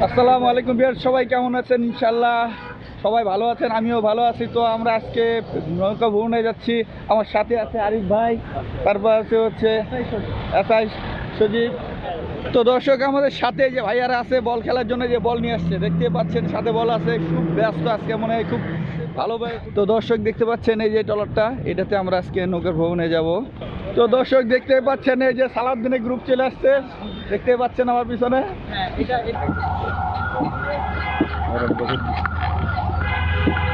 আসসালামু আলাইকুম বিয়ার সবাই কেমন আছেন? ইনশাল্লাহ সবাই ভালো আছেন, আমিও ভালো আছি। তো আমরা আজকে নৌকা ভ্রমণে যাচ্ছি। আমার সাথে আছে আরিফ ভাই, তারপর আছে হচ্ছে এসআই সজীব। তো দর্শক, আমাদের সাথে যে ভাইয়ারা আছে, বল খেলার জন্য যে বল নিয়ে আসছে, দেখতে পাচ্ছেন, সাথে বল আছে, খুব ব্যস্ত আজকে, মনে হয় খুব ভালো ভাই। তো দর্শক, দেখতে পাচ্ছেন এই যে ট্রলারটা, এটাতে আমরা আজকে নৌকার ভ্রমণে যাব। তো দর্শক দেখতে পাচ্ছেন এই যে সালাদিনে গ্রুপ চলে আসছে। দেখতে পাচ্ছেন আমার পিছনে?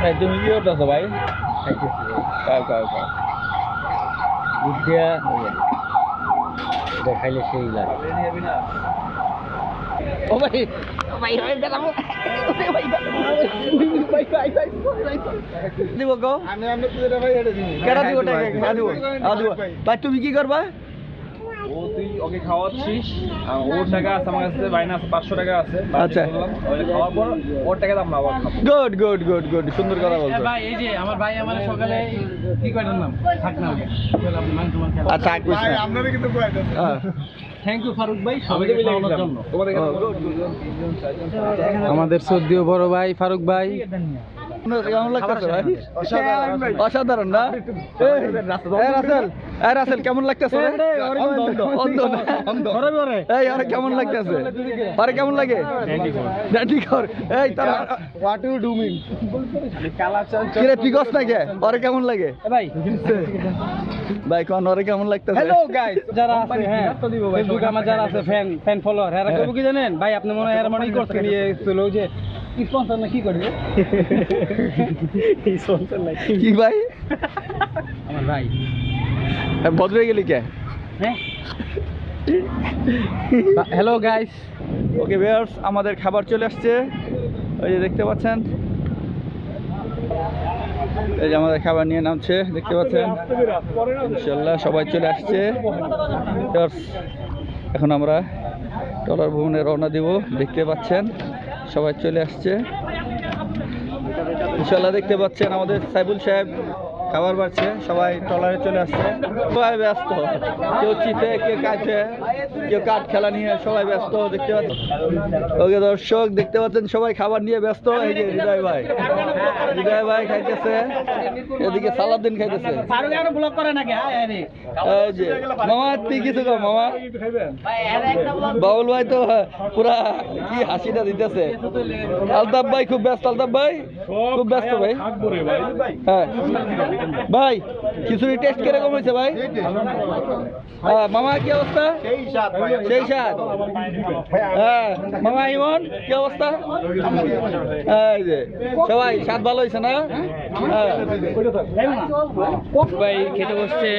এই তুমি কি করতেছো ভাই? এটা সেই লাগে। ও ভাই ভাই ভাই দাঁড়াবো ভাই ভাই ভাই ভাই ভাই দিব গো আমি ভাই টাকা দিব ভাই তুমি কি করবা ও তুই ওকে খাওয়াচ্ছিস ওর টাকা আছে আমার কাছে বাইনা আছে পাঁচশো টাকা আছে আচ্ছা। খাওয়ার পর ওর টাকা আমরা আবার গুড গুড গুড গুড সুন্দর কথা বলছো। ভাই এই যে আমার ভাই আমার সকালে কি নাম? থাক মাংস মাংস আচ্ছা আর না কিন্তু কয়। থ্যাংক ইউ ফারুক ভাই সবাইকে জন্য। good. আমাদের সদ্যীয় বড় ভাই ফারুক ভাই। কেমন লাগতেছে ভাই? অসাধারণ না? এই, এই রাসেল রাসেল কেমন লাগতেছে। এই আরে কেমন লাগতেছে? আরে কেমন লাগে? এই তার হোয়াট ইউ ডু মিন কিরে পিকস না কে আরে কেমন লাগে? ভাই। ভাই কোন আরে কেমন লাগতেছে? হ্যালো গাইস যারা আছে হ্যাঁ। ফেসবুক আমার যারা আছে ফ্যান ফ্যান ফলোয়ার এরা কি জানেন? ভাই আপনি মনে হয় এর মনেই করছেন। ইয়ে ছিল যে স্পন্সর না কি করবে? স্পন্সর কি ভাই? আমার ভাই। ভদ্র হয়ে গেলি কে? হ্যাঁ। হ্যালো গাইস ওকে ভিউয়ার্স আমাদের খাবার চলে আসছে। ওই যে দেখতে পাচ্ছেন? এই যে আমাদের খাবার নিয়ে নামছে দেখতে পাচ্ছেন? ইনশাল্লাহ সবাই চলে আসছে। এখন আমরা টলার ভবনে রওনা দিব দেখতে পাচ্ছেন? সবাই চলে আসছে। ইনশাল্লাহ দেখতে পাচ্ছেন আমাদের সাইবুল সাহেব। খাবার বাড়ছে, সবাই ট্রলারে চলে আসছে। সবাই ব্যস্ত। কেউ চিতে কেউ কাটে কেউ কাঠ খেলা নিয়ে সবাই ব্যস্ত, দেখতে পাচ্ছেন ওকে দর্শক, দেখতে পাচ্ছেন, সবাই খাবার নিয়ে ব্যস্ত। এই যে হৃদয় ভাই। হৃদয় ভাই খাইতেছে। এদিকে সালাদিন খাইতেছে। মামা, তুই কিছু কর, মামা। বাউল ভাই তো পুরা কি হাসিটা দিতেছে। আলতাফ ভাই খুব ব্যস্ত, আলতাফ ভাই। খুব ব্যস্ত ভাই। হ্যাঁ। ভাই খিচুড়ি টেস্ট কীরকম হয়েছে ভাই? হ্যাঁ মামা কি অবস্থা? সেই সাত হ্যাঁ মামা ইমন কি অবস্থা? এই যে সবাই স্বাদ ভালো হয়েছে না? ভাই খেতে বসছে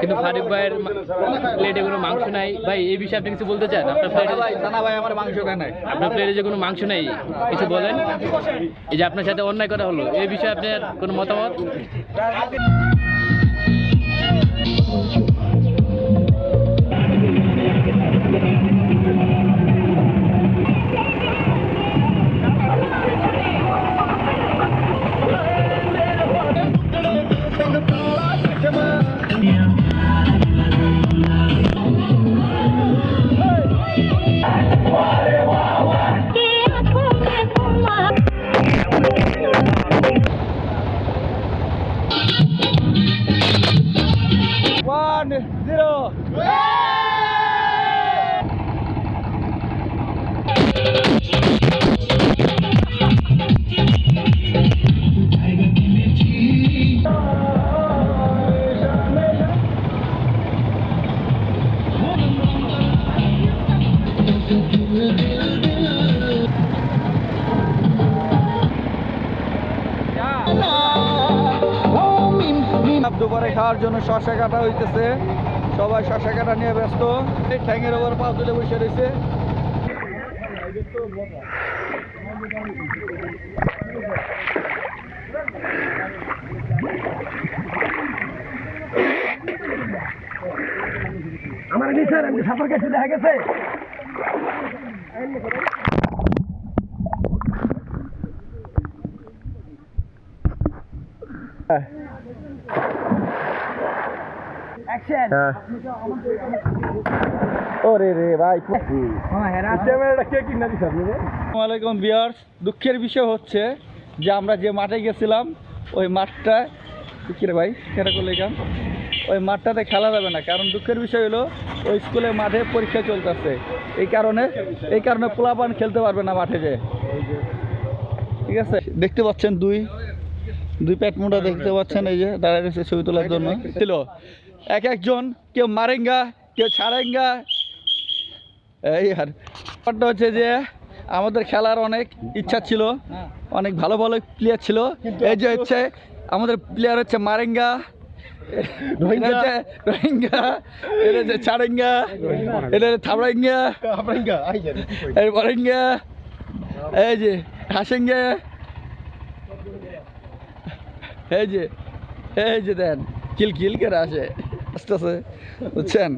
কিন্তু ফারুক ভাইয়ের প্লেটে কোনো মাংস নাই। ভাই এই বিষয়ে আপনি কিছু বলতে চান? আপনার প্লেটে ভাই ভাই আমার মাংস খায় নাই। আপনার প্লেটে যে কোনো মাংস নেই কিছু বলেন? এই যে আপনার সাথে অন্যায় করা হলো এই বিষয়ে আপনার কোনো মতামত? ওয়ান খাওয়ার জন্য শশা কাটা হইতেছে। সবাই শশা কাটা নিয়ে ব্যস্ত। এই ঠ্যাঙের ওপর পা তুলে বসে রয়েছে আমার কাছে দেখা গেছে। হ্যাঁ ওরে রে ভাই আসসালামাইকুম বিয়ার্স দুঃখের বিষয় হচ্ছে যে আমরা যে মাঠে গেছিলাম ওই মাঠটা কি রে ভাই? কেটা করলে কাম? ওই মাঠটাতে খেলা যাবে না কারণ দুঃখের বিষয় হলো ওই স্কুলের মাঠে পরীক্ষা চলতেছে। এই কারণে এই কারণে পোলাপান খেলতে পারবে না মাঠে যে। ঠিক আছে? দেখতে পাচ্ছেন দুই দুই প্যাট মোটা দেখতে পাচ্ছেন এই যে দাঁড়ায় রয়েছে ছবি তোলার জন্য। ছিল। এক একজন কেউ মারেঙ্গা কেউ ছাড়েঙ্গা। এই আর ব্যাপারটা হচ্ছে যে আমাদের খেলার অনেক ইচ্ছা ছিল অনেক ভালো ভালো প্লেয়ার ছিল। এই যে হচ্ছে আমাদের প্লেয়ার হচ্ছে মারেঙ্গা রোহিঙ্গা। এটা হচ্ছে এটা হচ্ছে থাবড়াঙ্গা। এই বরেঙ্গা এই যে হাসেঙ্গা। এই যে এই যে দেন কিল কিল করে আসে। আস্তে আস্তে বুঝছেন?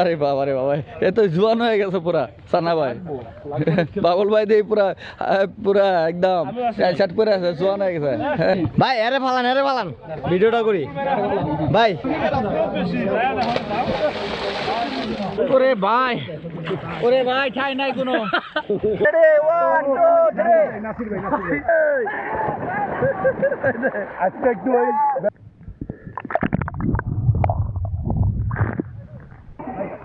আরে বাবা রে বাবা এ তো জোয়ান হয়ে গেছে পুরা সানা ভাই। বাবুল ভাই দিয়ে পুরা পুরা একদম শার্ট পরে আছে জোয়ান হয়ে গেছে। ভাই এরে ফালান এরে ফালান। ভিডিওটা করি। ভাই। ওরে ভাই। ওরে ভাই ঠাই নাই কোনো। আজকে একটু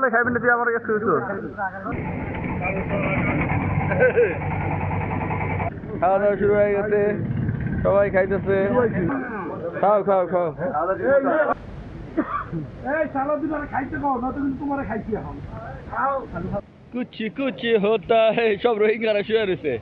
বলে খাইবি না তুই আমার কাছে খাওয়া দাওয়া শুরু হয়ে গেছে। সবাই খাইতেছে। খাও খাও খাও। কুচি কুচি হতা হে সব রোহিঙ্গারা শুয়ে রয়েছে।